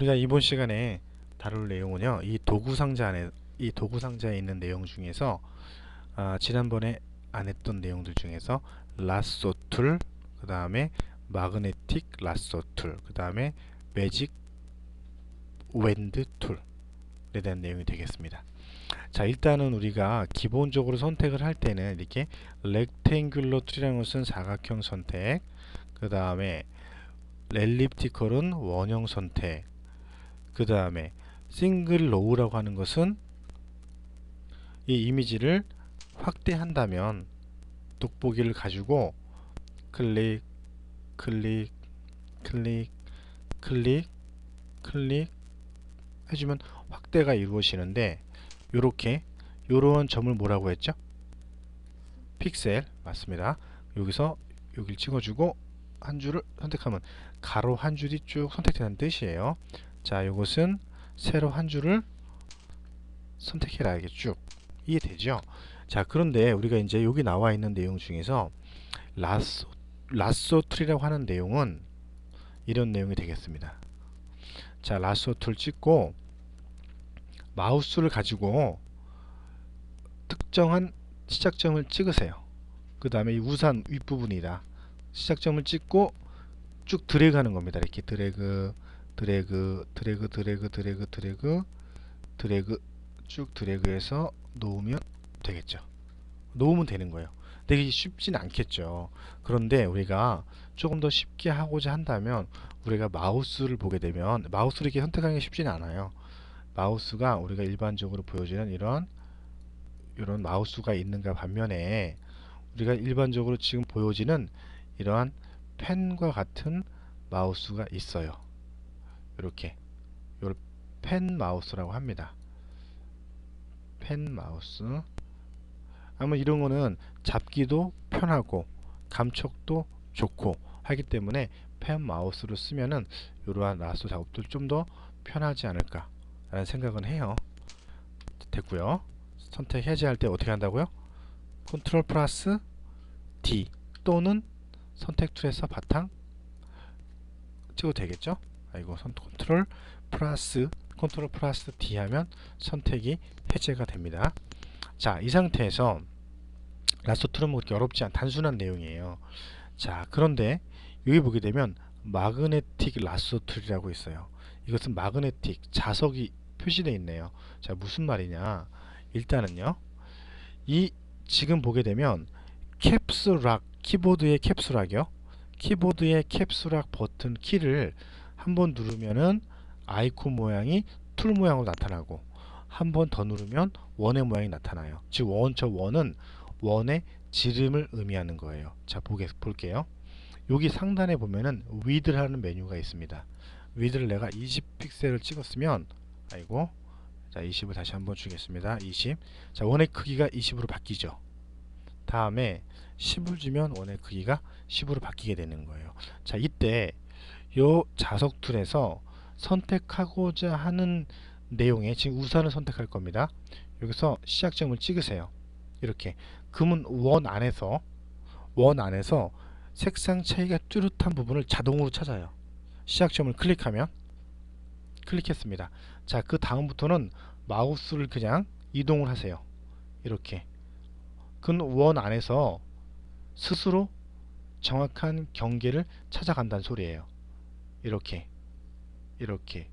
우리가 이번 시간에 다룰 내용은요. 이 도구 상자 안에 이 도구 상자에 있는 내용 중에서 아, 지난번에 안 했던 내용들 중에서 라쏘 툴, 그 다음에 마그네틱 라쏘 툴, 그 다음에 매직 웬드 툴에 대한 내용이 되겠습니다. 자 일단은 우리가 기본적으로 선택을 할 때는 이렇게 렉탱귤러 툴이라는 것은 사각형 선택 그 다음에 엘립티컬은 원형 선택 그 다음에 싱글 로우라고 하는 것은 이 이미지를 확대한다면 돋보기를 가지고 클릭 클릭 클릭 클릭 클릭 해주면 확대가 이루어지는데 요렇게 요런 점을 뭐라고 했죠? 픽셀 맞습니다. 여기서 여기를 찍어주고 한 줄을 선택하면 가로 한 줄이 쭉 선택되는 뜻이에요. 자, 이것은 세로 한 줄을 이게 쭉 이해되죠? 자, 그런데 우리가 이제 여기 나와 있는 내용 중에서 라쏘 라쏘 툴이라고 하는 내용은 이런 내용이 되겠습니다. 자, 라쏘 툴 찍고 마우스를 가지고 특정한 시작점을 찍으세요. 그 다음에 이 우산 윗부분이다. 시작점을 찍고 쭉 드래그 하는 겁니다. 이렇게 드래그, 드래그, 드래그, 드래그, 드래그, 드래그, 드래그, 쭉 드래그해서 놓으면 되겠죠. 놓으면 되는 거예요. 되게 쉽진 않겠죠. 그런데 우리가 조금 더 쉽게 하고자 한다면 우리가 마우스를 보게 되면 마우스를 이렇게 선택하는 게 쉽지는 않아요. 마우스가 우리가 일반적으로 보여지는 이런 이런 마우스가 있는가 반면에 우리가 일반적으로 지금 보여지는 이러한 펜과 같은 마우스가 있어요. 이렇게 이걸 펜 마우스라고 합니다. 펜 마우스 아마 이런 거는 잡기도 편하고 감촉도 좋고 하기 때문에 펜 마우스로 쓰면은 이러한 라소 작업도 좀 더 편하지 않을까 라는 생각은 해요. 됐고요. 선택 해제할 때 어떻게 한다고요? 컨트롤 플러스 D 또는 선택 툴에서 바탕 찍어도 되겠죠? 아이고 선 컨트롤 플러스 컨트롤 플러스 D 하면 선택이 해제가 됩니다. 자, 이 상태에서 라스트 툴은 뭐 어렵지 않 단순한 내용이에요. 자, 그런데 여기 보게 되면 마그네틱 라스트 툴이라고 있어요. 이것은 마그네틱 자석이 표시되어 있네요. 자, 무슨 말이냐? 일단은요. 이 지금 보게 되면 캡슐락 키보드의 캡슐락이요. 키보드의 캡슐락 버튼 키를 한 번 누르면은 아이콘 모양이 툴 모양으로 나타나고 한 번 더 누르면 원의 모양이 나타나요. 즉원저 원은 원의 지름을 의미하는 거예요. 자 보게 볼게요. 여기 상단에 보면은 위드라는 메뉴가 있습니다. 위드를 내가 20픽셀을 찍었으면 아이고 자 20을 다시 한번 주겠습니다. 20. 자 원의 크기가 20으로 바뀌죠. 다음에 10을 주면 원의 크기가 10으로 바뀌게 되는 거예요. 자 이때 요 자석 툴에서 선택하고자 하는 내용에 지금 우산을 선택할 겁니다. 여기서 시작점을 찍으세요. 이렇게 그러면 원 안에서 원 안에서 색상 차이가 뚜렷한 부분을 자동으로 찾아요. 시작점을 클릭하면 클릭했습니다. 자, 그 다음부터는 마우스를 그냥 이동을 하세요. 이렇게. 그원 안에서 스스로 정확한 경계를 찾아간다는 소리예요. 이렇게. 이렇게.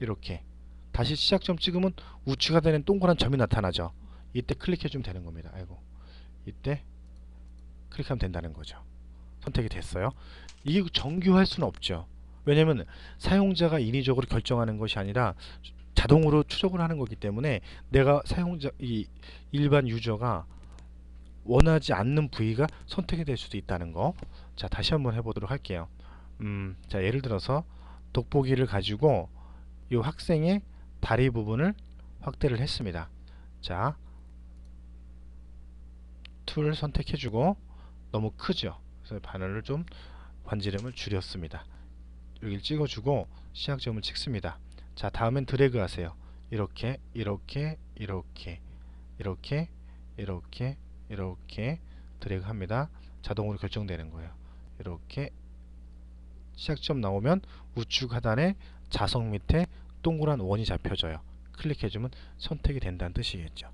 이렇게. 다시 시작점 찍으면 우측가 되는 동그란 점이 나타나죠. 이때 클릭해 주면 되는 겁니다. 아이고. 이때 클릭하면 된다는 거죠. 선택이 됐어요. 이게 정교할 수는 없죠. 왜냐면 사용자가 인위적으로 결정하는 것이 아니라 자동으로 추적을 하는 거기 때문에 내가 사용자 이 일반 유저가 원하지 않는 부위가 선택이 될 수도 있다는 거. 자, 다시 한번 해 보도록 할게요. 음, 자, 예를 들어서 돋보기를 가지고 이 학생의 다리 부분을 확대를 했습니다. 자, 툴 선택해주고 너무 크죠. 그래서 바늘을 좀 반지름을 줄였습니다. 여기를 찍어주고 시작점을 찍습니다. 자, 다음엔 드래그 하세요. 이렇게, 이렇게, 이렇게, 이렇게, 이렇게, 이렇게 드래그 합니다. 자동으로 결정되는 거예요. 이렇게 시작점 나오면 우측 하단에 자석 밑에 동그란 원이 잡혀져요. 클릭해주면 선택이 된다는 뜻이겠죠.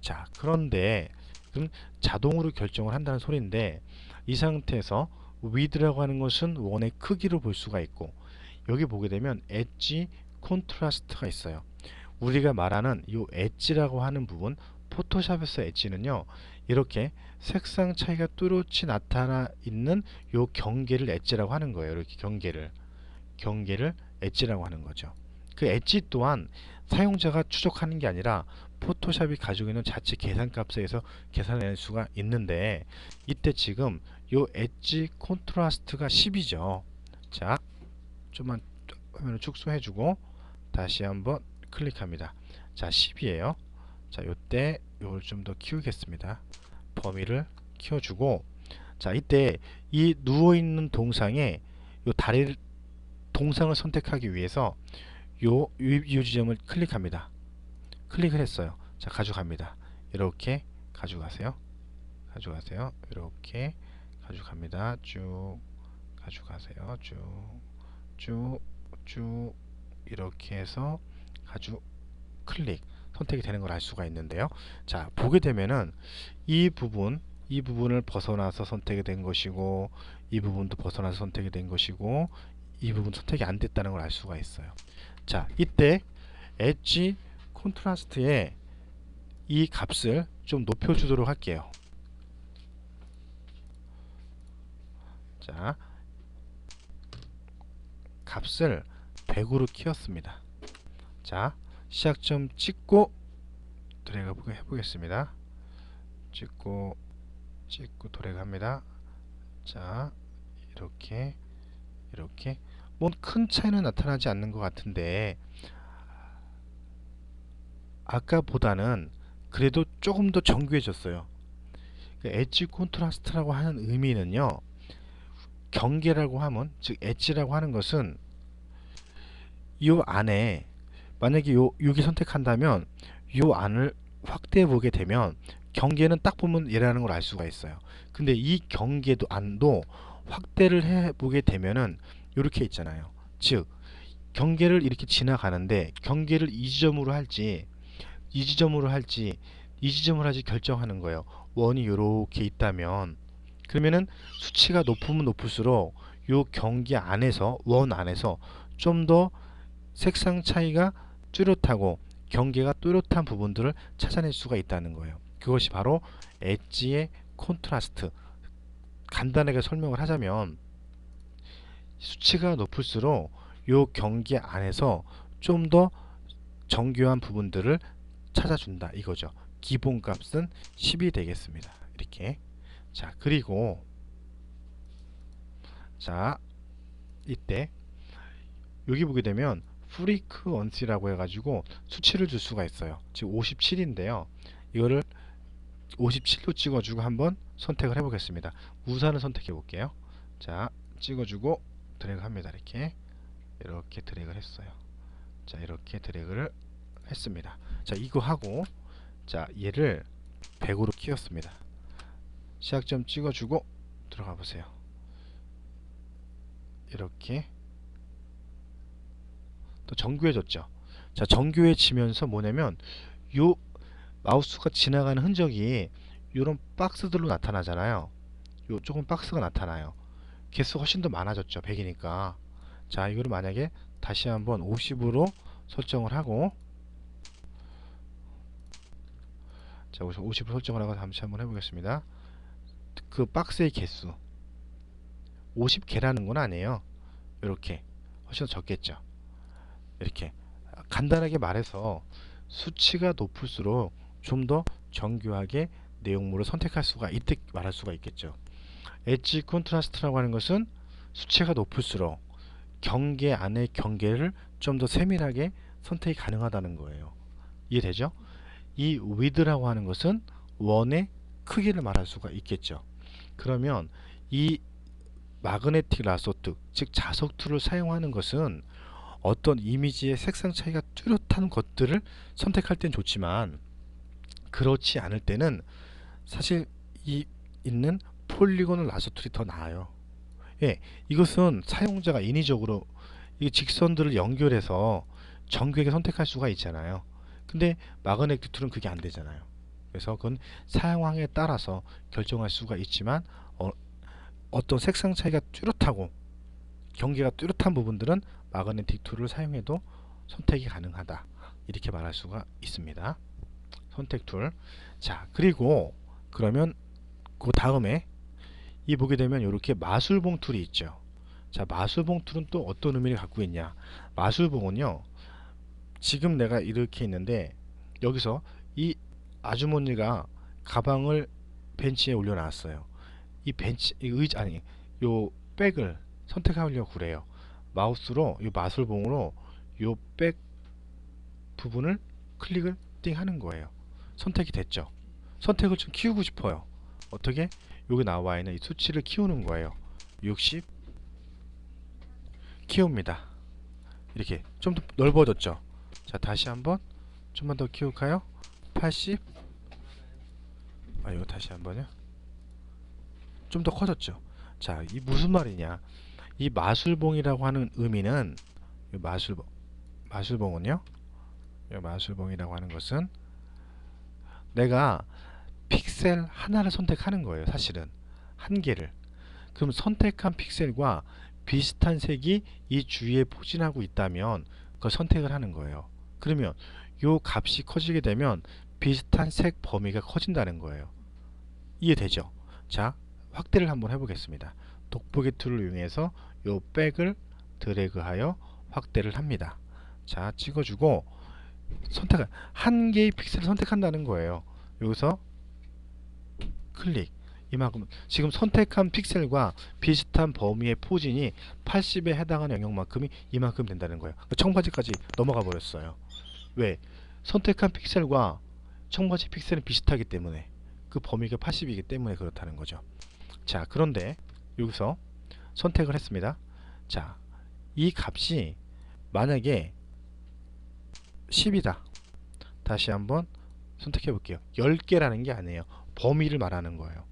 자, 그런데 그럼 자동으로 결정을 한다는 소리인데 이 상태에서 width라고 하는 것은 원의 크기로 볼 수가 있고 여기 보게 되면 엣지 콘트라스트가 있어요. 우리가 말하는 이 엣지라고 하는 부분 포토샵에서 엣지는요 이렇게 색상 차이가 뚜렷이 나타나 있는 요 경계를 엣지라고 하는 거예요. 이렇게 경계를 경계를 엣지라고 하는 거죠. 그 엣지 또한 사용자가 추적하는 게 아니라 포토샵이 가지고 있는 자체 계산값에서 계산할 수가 있는데 이때 지금 요 엣지 콘트라스트가 10이죠. 자, 좀만 화면을 축소해주고 다시 한번 클릭합니다. 자, 10이에요. 자, 요때 요걸 좀 더 키우겠습니다. 범위를 키워주고 자, 이때 이 누워 있는 동상에 요 다리를 동상을 선택하기 위해서 요, 요, 요 지점을 클릭합니다. 클릭을 했어요. 자, 가져갑니다. 이렇게 가져가세요. 가져가세요. 이렇게 가져갑니다. 쭉 가져가세요. 쭉, 쭉, 쭉 이렇게 해서 가져 클릭 선택이 되는 걸 알 수가 있는데요. 자, 보게 되면은 이 부분, 이 부분을 벗어나서 선택이 된 것이고 이 부분도 벗어나서 선택이 된 것이고 이 부분 선택이 안 됐다는 걸 알 수가 있어요. 자, 이때 엣지 콘트라스트의 이 값을 좀 높여 주도록 할게요. 자, 값을 100으로 키웠습니다. 자, 시작점 찍고 드래그 해보- 해보겠습니다. 찍고 찍고 드래그 합니다. 자, 이렇게 이렇게 뭐 큰 차이는 나타나지 않는 것 같은데 아까보다는 그래도 조금 더 정교해졌어요. 그 엣지 콘트라스트라고 하는 의미는요. 경계라고 하면 즉 엣지라고 하는 것은 이 안에 만약에 요 여기 선택한다면 요 안을 확대해 보게 되면 경계는 딱 보면 얘라는 걸 알 수가 있어요. 근데 이 경계도 안도 확대를 해 보게 되면은 이렇게 있잖아요. 즉 경계를 이렇게 지나가는데 경계를 이 지점으로 할지 이 지점으로 할지 이 지점을 할지 결정하는 거예요. 원이 이렇게 있다면 그러면은 수치가 높으면 높을수록 요 경계 안에서 원 안에서 좀 더 색상 차이가 뚜렷하고 경계가 뚜렷한 부분들을 찾아낼 수가 있다는 거예요. 그것이 바로 엣지의 콘트라스트. 간단하게 설명을 하자면 수치가 높을수록 요 경계 안에서 좀 더 정교한 부분들을 찾아준다 이거죠. 기본값은 10이 되겠습니다. 이렇게 자 그리고 자 이때 여기 보게 되면 프리크 원시라고 해가지고 수치를 줄 수가 있어요. 지금 57인데요. 이거를 57로 찍어주고 한번 선택을 해보겠습니다. 우산을 선택해 볼게요. 자 찍어주고 드래그 합니다. 이렇게 이렇게 드래그를 했어요. 자 이렇게 드래그를 했습니다. 자 이거 하고 자 얘를 100으로 키웠습니다. 시작점 찍어주고 들어가 보세요. 이렇게 또 정교해졌죠. 자 정교해지면서 뭐냐면 요 마우스가 지나가는 흔적이 이런 박스들로 나타나잖아요. 요 조금 박스가 나타나요. 개수가 훨씬 더 많아졌죠. 100이니까. 자 이거를 만약에 다시 한번 50으로 설정을 하고 자 여기서 50으로 설정을 하고 다시 한번 해보겠습니다. 그 박스의 개수 50개라는 건 아니에요. 이렇게 훨씬 더 적겠죠. 이렇게 간단하게 말해서 수치가 높을수록 좀 더 정교하게 내용물을 선택할 수가 있게 말할 수가 있겠죠. 엣지 콘트라스트라고 하는 것은 수치가 높을수록 경계 안의 경계를 좀 더 세밀하게 선택이 가능하다는 거예요. 이해되죠? 이 width라고 하는 것은 원의 크기를 말할 수가 있겠죠. 그러면 이 마그네틱 라소트, 즉 자석 툴을 사용하는 것은 어떤 이미지의 색상 차이가 뚜렷한 것들을 선택할 땐 좋지만 그렇지 않을 때는 사실 이 있는 폴리곤 라소 툴이 더 나아요. 예, 이것은 사용자가 인위적으로 이 직선들을 연결해서 정교하게 선택할 수가 있잖아요. 근데 마그네틱 툴은 그게 안 되잖아요. 그래서 그건 사용황에 따라서 결정할 수가 있지만 어, 어떤 색상 차이가 뚜렷하고 경계가 뚜렷한 부분들은 마그네틱 툴을 사용해도 선택이 가능하다. 이렇게 말할 수가 있습니다. 선택 툴. 자, 그리고 그러면 그 다음에 이 보게 되면 이렇게 마술봉 툴이 있죠. 자, 마술봉 툴은 또 어떤 의미를 갖고 있냐? 마술봉은요. 지금 내가 이렇게 있는데 여기서 이 아주머니가 가방을 벤치에 올려놨어요. 이 벤치, 이 의자 아니, 요 백을 선택하려고 그래요. 마우스로 이 마술봉으로 요백 부분을 클릭을 띵 하는 거예요. 선택이 됐죠. 선택을 좀 키우고 싶어요. 어떻게? 여기 나와 있는 이 수치를 키우는 거예요. 60 키웁니다. 이렇게 좀 더 넓어졌죠. 자 다시 한번 좀만 더 키울까요? 80 아, 이거 다시 한번요. 좀 더 커졌죠. 자, 이 무슨 말이냐? 이 마술봉이라고 하는 의미는 이 마술봉 마술봉은요. 이 마술봉이라고 하는 것은 내가 픽셀 하나를 선택하는 거예요. 사실은 한 개를. 그럼 선택한 픽셀과 비슷한 색이 이 주위에 포진하고 있다면 그 선택을 하는 거예요. 그러면 요 값이 커지게 되면 비슷한 색 범위가 커진다는 거예요. 이해되죠? 자, 확대를 한번 해보겠습니다. 돋보기 툴을 이용해서 요 백을 드래그하여 확대를 합니다. 자, 찍어주고 선택을 한 개의 픽셀을 선택한다는 거예요. 여기서 클릭 이만큼 지금 선택한 픽셀과 비슷한 범위의 포진이 80에 해당하는 영역만큼이 이만큼 된다는 거예요. 그 청바지까지 넘어가 버렸어요. 왜? 선택한 픽셀과 청바지 픽셀은 비슷하기 때문에 그 범위가 80이기 때문에 그렇다는 거죠. 자, 그런데 여기서 선택을 했습니다. 자, 이 값이 만약에 10이다. 다시 한번 선택해 볼게요. 10개라는 게 아니에요. 범위를 말하는 거예요.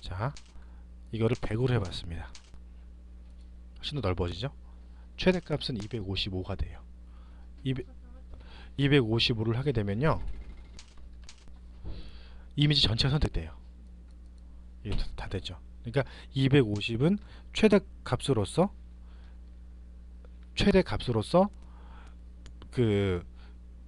자, 이거를 100으로 해봤습니다. 훨씬 더 넓어지죠? 최대값은 255가 돼요. 200, 255를 하게 되면요. 이미지 전체가 선택돼요. 이게 다- 다 됐죠. 그러니까 250은 최대 값으로서 최대 값으로서 그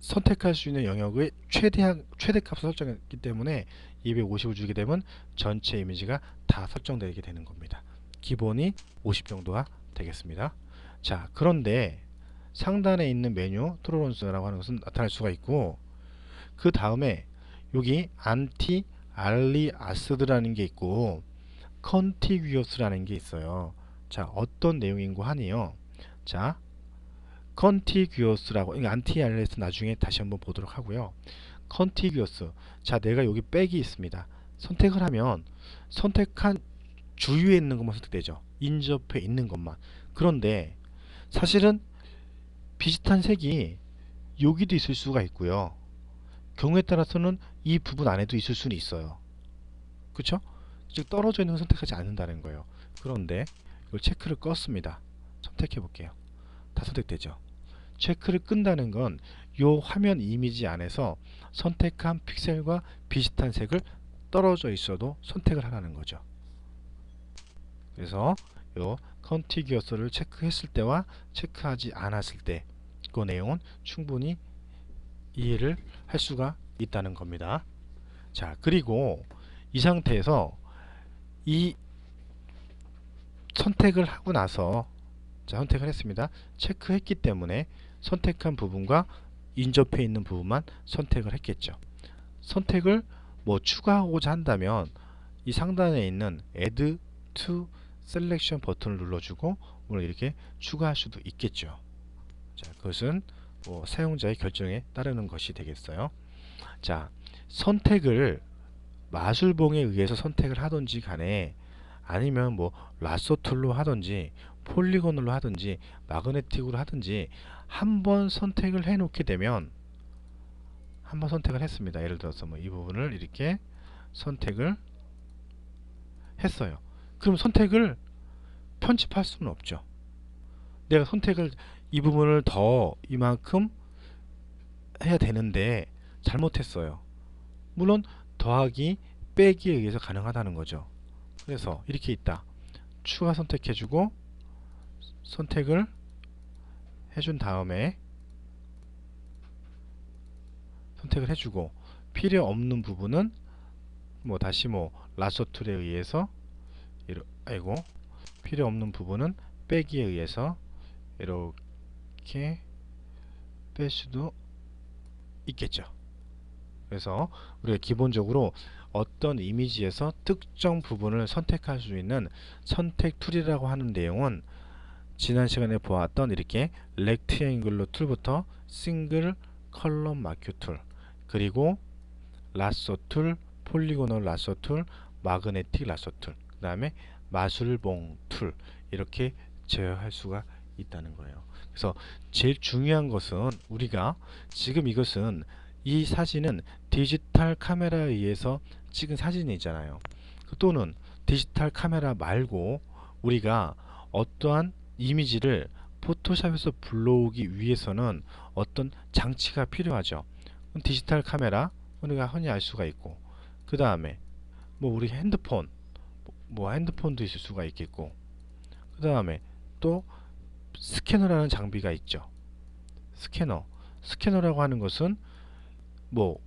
선택할 수 있는 영역의 최대한 최대 값을 설정했기 때문에 250을 주게 되면 전체 이미지가 다 설정되게 되는 겁니다. 기본이 50 정도가 되겠습니다. 자, 그런데 상단에 있는 메뉴 토로런스라고 하는 것은 나타날 수가 있고 그 다음에 여기 안티 알리 아스드라는 게 있고 컨티규어스라는 게 있어요. 자, 어떤 내용인고 하니요. 자, 컨티규어스라고 이거 안티 알리아스 나중에 다시 한번 보도록 하고요. 컨티규어스. 자, 내가 여기 백이 있습니다. 선택을 하면 선택한 주위에 있는 것만 선택되죠. 인접해 있는 것만. 그런데 사실은 비슷한 색이 여기도 있을 수가 있고요. 경우에 따라서는 이 부분 안에도 있을 수는 있어요. 그쵸? 즉 떨어져 있는 걸 선택하지 않는다는 거예요. 그런데 이걸 체크를 껐습니다. 선택해 볼게요. 다 선택되죠. 체크를 끈다는 건요 화면 이미지 안에서 선택한 픽셀과 비슷한 색을 떨어져 있어도 선택을 하라는 거죠. 그래서 요 컨티규어스를 체크했을 때와 체크하지 않았을 때 그 내용은 충분히 이해를 할 수가 있다는 겁니다. 자, 그리고 이 상태에서 이 선택을 하고 나서 자, 선택을 했습니다. 체크했기 때문에 선택한 부분과 인접해 있는 부분만 선택을 했겠죠. 선택을 뭐 추가하고자 한다면 이 상단에 있는 Add to Selection 버튼을 눌러주고 오늘 이렇게 추가할 수도 있겠죠. 자, 그것은 뭐 사용자의 결정에 따르는 것이 되겠어요. 자, 선택을 마술봉에 의해서 선택을 하든지 간에 아니면 뭐 라sso 툴로 하든지 폴리곤으로 하든지 마그네틱으로 하든지 한번 선택을 해 놓게 되면 한번 선택을 했습니다. 예를 들어서 뭐 이 부분을 이렇게 선택을 했어요. 그럼 선택을 편집할 수는 없죠. 내가 선택을 이 부분을 더 이만큼 해야 되는데 잘못했어요. 물론 더하기 빼기에 의해서 가능하다는 거죠. 그래서 이렇게 있다. 추가 선택해주고 선택을 해준 다음에 선택을 해주고 필요 없는 부분은 뭐 다시 뭐 라서 툴에 의해서 이러, 아이고 필요 없는 부분은 빼기에 의해서 이렇게 뺄 수도 있겠죠. 그래서 우리가 기본적으로 어떤 이미지에서 특정 부분을 선택할 수 있는 선택 툴이라고 하는 내용은 지난 시간에 보았던 이렇게 렉트앵글러 툴부터 싱글 컬럼 마큐 툴 그리고 라sso 툴, 폴리고널 라sso 툴, 마그네틱 라sso 툴, 그 다음에 마술봉 툴 이렇게 제어할 수가 있다는 거예요. 그래서 제일 중요한 것은 우리가 지금 이것은 이 사진은 디지털 카메라에 의해서 찍은 사진이잖아요. 또는 디지털 카메라 말고 우리가 어떠한 이미지를 포토샵에서 불러오기 위해서는 어떤 장치가 필요하죠. 디지털 카메라 우리가 흔히 알 수가 있고 그 다음에 뭐 우리 핸드폰 뭐 핸드폰도 있을 수가 있겠고 그 다음에 또 스캐너라는 장비가 있죠. 스캐너 스캐너라고 하는 것은 뭐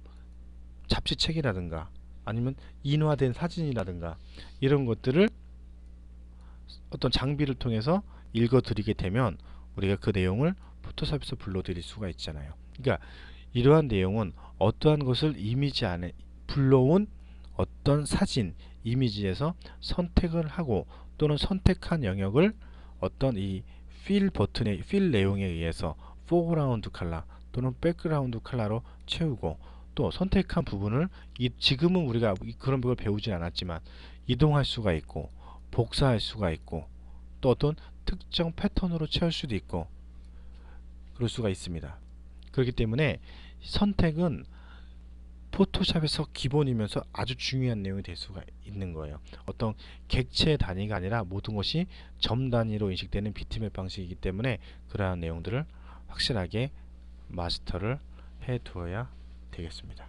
잡지책이라든가 아니면 인화된 사진이라든가 이런 것들을 어떤 장비를 통해서 읽어드리게 되면 우리가 그 내용을 포토샵에서 불러드릴 수가 있잖아요. 그러니까 이러한 내용은 어떠한 것을 이미지 안에 불러온 어떤 사진, 이미지에서 선택을 하고 또는 선택한 영역을 어떤 이필 버튼의 필 내용에 의해서 포그라운드 컬러 또는 백그라운드 컬러로 채우고 또 선택한 부분을 이 지금은 우리가 이- 그런 걸 배우진 않았지만 이동할 수가 있고 복사할 수가 있고 또 어떤 특정 패턴으로 채울 수도 있고 그럴 수가 있습니다. 그렇기 때문에 선택은 포토샵에서 기본이면서 아주 중요한 내용이 될 수가 있는 거예요. 어떤 객체 단위가 아니라 모든 것이 점 단위로 인식되는 비트맵 방식이기 때문에 그러한 내용들을 확실하게 마스터를 해 두어야 되겠습니다.